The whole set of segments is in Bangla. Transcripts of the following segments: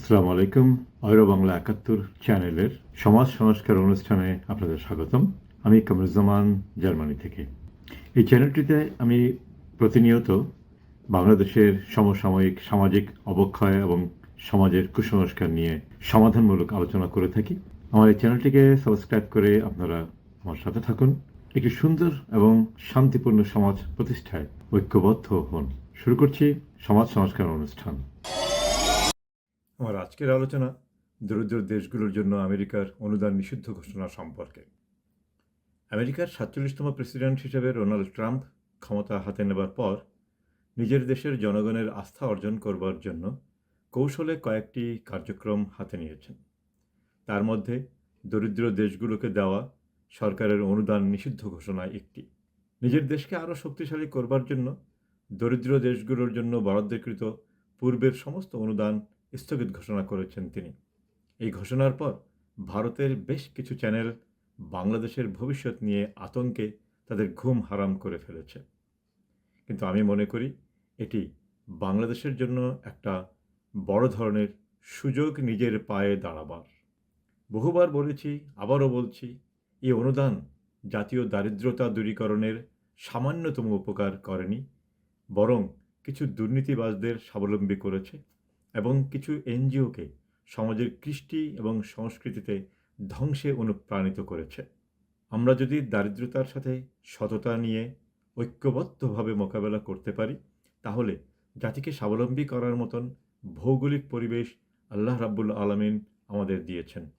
আসসালামু আলাইকুম। অয়র বাংলা একাত্তর চ্যানেলের সমাজ সংস্কার অনুষ্ঠানে আপনাদের স্বাগতম। আমি কামরুজ্জামান, জার্মানি থেকে। এই চ্যানেলটিতে আমি প্রতিনিয়ত বাংলাদেশের সমসাময়িক সামাজিক অবক্ষয় এবং সমাজের কুসংস্কার নিয়ে সমাধানমূলক আলোচনা করে থাকি। আমার এই চ্যানেলটিকে সাবস্ক্রাইব করে আপনারা আমার সাথে থাকুন। একটি সুন্দর এবং শান্তিপূর্ণ সমাজ প্রতিষ্ঠায় ঐক্যবদ্ধ হন। শুরু করছি সমাজ সংস্কার অনুষ্ঠান। আমার আজকের আলোচনা দরিদ্র দেশগুলোর জন্য আমেরিকার অনুদান নিষিদ্ধ ঘোষণা সম্পর্কে। আমেরিকার সাতচল্লিশতম প্রেসিডেন্ট হিসেবে ডোনাল্ড ট্রাম্প ক্ষমতা হাতে নেবার পর নিজের দেশের জনগণের আস্থা অর্জন করবার জন্য কৌশলে কয়েকটি কার্যক্রম হাতে নিয়েছেন। তার মধ্যে দরিদ্র দেশগুলোকে দেওয়া সরকারের অনুদান নিষিদ্ধ ঘোষণা একটি। নিজের দেশকে আরও শক্তিশালী করবার জন্য দরিদ্র দেশগুলোর জন্য বরাদ্দকৃত পূর্বের সমস্ত অনুদান স্থগিত ঘোষণা করেছেন তিনি। এই ঘোষণার পর ভারতের বেশ কিছু চ্যানেল বাংলাদেশের ভবিষ্যৎ নিয়ে আতঙ্কে তাদের ঘুম হারাম করে ফেলেছে। কিন্তু আমি মনে করি এটি বাংলাদেশের জন্য একটা বড় ধরনের সুযোগ নিজের পায়ে দাঁড়াবার। বহুবার বলেছি, আবারও বলছি এই অনুদান জাতীয় দারিদ্রতা দূরীকরণের সামান্যতম উপকার করেনি, বরং কিছু দুর্নীতিবাজদের স্বাবলম্বী করেছে। এবং কিছু এনজিওকে সমাজের কৃষ্টি এবং সংস্কৃতিতে ধ্বংসে অনুপ্রাণিত করেছে। আমরা যদি দারিদ্রতার সাথে সততা নিয়ে ঐক্যবদ্ধভাবে মোকাবেলা করতে পারি, তাহলে জাতিকে স্বাবলম্বী করার মতন ভৌগোলিক পরিবেশ আল্লাহ রাব্বুল আলমিন আমাদের দিয়েছেন।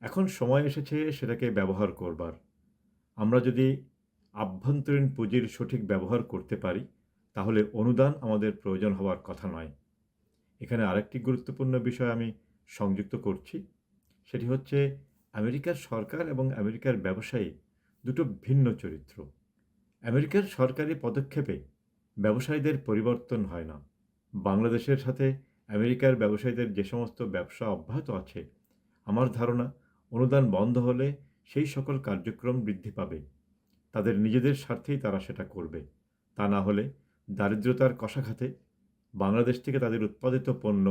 এখন সময় এসেছে সেটাকে ব্যবহার করবার। আমরা যদি আভ্যন্তরীণ পুঁজির সঠিক ব্যবহার করতে পারি, তাহলে অনুদান আমাদের প্রয়োজন হওয়ার কথা নয়। এখানে আরেকটি গুরুত্বপূর্ণ বিষয় আমি সংযুক্ত করছি। সেটি হচ্ছে আমেরিকার সরকার এবং আমেরিকার ব্যবসায়ী দুটো ভিন্ন চরিত্র। আমেরিকার সরকারি পদক্ষেপে ব্যবসায়ীদের পরিবর্তন হয় না। বাংলাদেশের সাথে আমেরিকার ব্যবসায়ীদের যে সমস্ত ব্যবসা অব্যাহত আছে, আমার ধারণা অনুদান বন্ধ হলে সেই সকল কার্যক্রম বৃদ্ধি পাবে। তাদের নিজেদের স্বার্থেই তারা সেটা করবে। তা না হলে দারিদ্রতার কষাঘাতে বাংলাদেশ থেকে তাদের উৎপাদিত পণ্য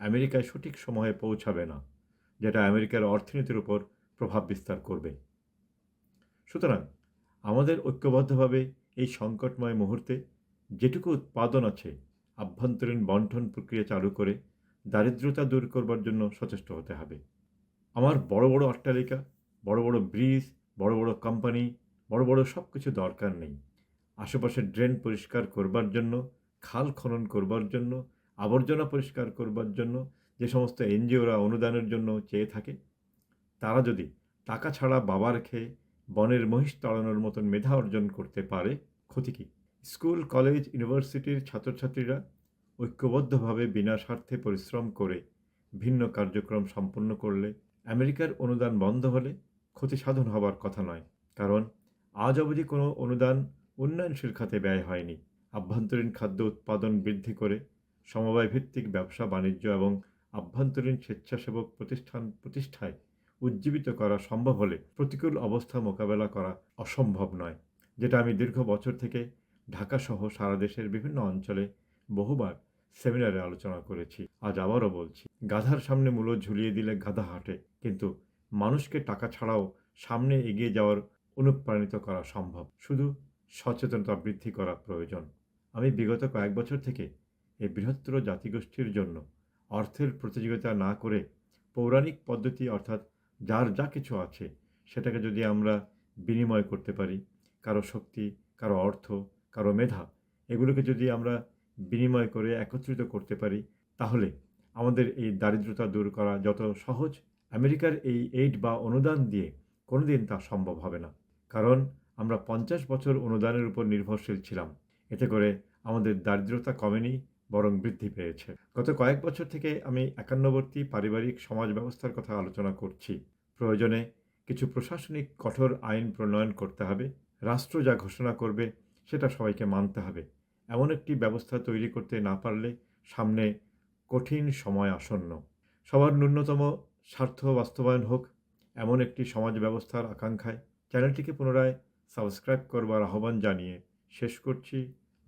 আমেরিকায় সঠিক সময়ে পৌঁছাবে না, যেটা আমেরিকার অর্থনীতির উপর প্রভাব বিস্তার করবে। সুতরাং আমাদের ঐক্যবদ্ধভাবে এই সংকটময় মুহূর্তে যেটুকু উৎপাদন আছে, আভ্যন্তরীণ বন্টন প্রক্রিয়া চালু করে দারিদ্রতা দূর করবার জন্য সচেষ্ট হতে হবে। আমার বড় বড় অট্টালিকা, বড় বড় ব্রিজ, বড় বড় কোম্পানি, বড় বড় সব কিছু দরকার নেই। আশেপাশের ড্রেন পরিষ্কার করবার জন্য খাল খনন করবার জন্য, আবর্জনা পরিষ্কার করবার জন্য, যে সমস্ত এনজিওরা অনুদানের জন্য চেয়ে থাকে, তারা যদি টাকা ছাড়া বাবার খেয়ে বনের মহিষ তাড়ানোর মতন মেধা অর্জন করতে পারে, ক্ষতি কী? স্কুল, কলেজ, ইউনিভার্সিটির ছাত্রছাত্রীরা ঐক্যবদ্ধভাবে বিনা স্বার্থে পরিশ্রম করে ভিন্ন কার্যক্রম সম্পন্ন করলে আমেরিকার অনুদান বন্ধ হলে ক্ষতি সাধন হবার কথা নয়, কারণ আজ অবধি কোনো অনুদান উন্নয়নশীল খাতে ব্যয় হয়নি। আভ্যন্তরীণ খাদ্য উৎপাদন বৃদ্ধি করে সমবায় ভিত্তিক ব্যবসা বাণিজ্য এবং আভ্যন্তরীণ স্বেচ্ছাসেবক প্রতিষ্ঠান প্রতিষ্ঠায় উজ্জীবিত করা সম্ভব হলে প্রতিকূল অবস্থা মোকাবেলা করা অসম্ভব নয়, যেটা আমি দীর্ঘ বছর থেকে ঢাকাসহ সারা দেশের বিভিন্ন অঞ্চলে বহুবার সেমিনারে আলোচনা করেছি। আজ আবারও বলছি, গাধার সামনে মূল্য ঝুলিয়ে দিলে গাধা হাঁটে, কিন্তু মানুষকে টাকা ছাড়াও সামনে এগিয়ে যাওয়ার অনুপ্রাণিত করা সম্ভব। শুধু সচেতনতা বৃদ্ধি করা প্রয়োজন। আমি বিগত কয়েক বছর থেকে এই বৃহত্তর জাতিগোষ্ঠীর জন্য অর্থের প্রতিযোগিতা না করে পৌরাণিক পদ্ধতি অর্থাৎ যার যা কিছু আছে সেটাকে যদি আমরা বিনিময় করতে পারি, কারও শক্তি, কারও অর্থ, কারও মেধা, এগুলোকে যদি আমরা বিনিময় করে একত্রিত করতে পারি, তাহলে আমাদের এই দারিদ্রতা দূর করা যত সহজ, আমেরিকার এই এইড বা অনুদান দিয়ে কোনোদিন তা সম্ভব হবে না। কারণ আমরা পঞ্চাশ বছর অনুদানের উপর নির্ভরশীল ছিলাম। এতে করে আমাদের দারিদ্রতা কমেনি, বরং বৃদ্ধি পেয়েছে। গত কয়েক বছর থেকে আমি একান্নবর্তী পারিবারিক সমাজ ব্যবস্থার কথা আলোচনা করছি। প্রয়োজনে কিছু প্রশাসনিক কঠোর আইন প্রণয়ন করতে হবে। রাষ্ট্র যা ঘোষণা করবে, সেটা সবাইকে মানতে হবে। এমন একটি ব্যবস্থা তৈরি করতে না পারলে সামনে কঠিন সময় আসন্ন। সবার ন্যূনতম স্বার্থ বাস্তবায়ন হোক, এমন একটি সমাজ ব্যবস্থার আকাঙ্ক্ষায় চ্যানেলটিকে পুনরায় সাবস্ক্রাইব করবার আহ্বান জানিয়ে শেষ করছি।